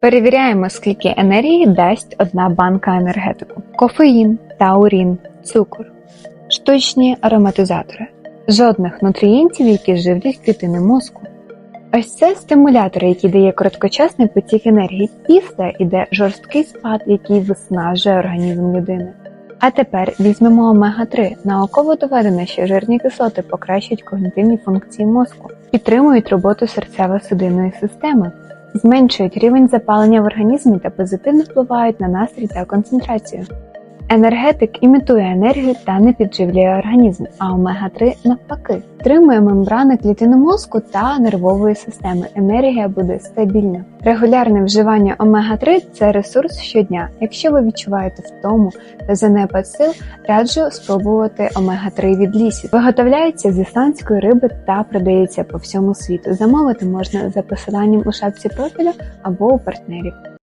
Перевіряємо, скільки енергії дасть одна банка енергетику: кофеїн, таурін, цукор, штучні ароматизатори, жодних нутрієнтів, які живлять клітини мозку. Ось це стимулятор, який дає короткочасний потік енергії. Після йде жорсткий спад, який виснажує організм людини. А тепер візьмемо омега-3. Науково доведено, що жирні кислоти покращують когнітивні функції мозку, підтримують роботу серцево-судинної системи, зменшують рівень запалення в організмі та позитивно впливають на настрій та концентрацію. Енергетик імітує енергію та не підживлює організм, а омега-3 навпаки стримує мембрани клітини мозку та нервової системи. Енергія буде стабільна. Регулярне вживання омега-3 це ресурс щодня. Якщо ви відчуваєте втому та занепад сил, раджу спробувати омега-3 від лісів. Виготовляється з ісландської риби та продається по всьому світу. Замовити можна за посиланням у шапці профілю або у партнерів.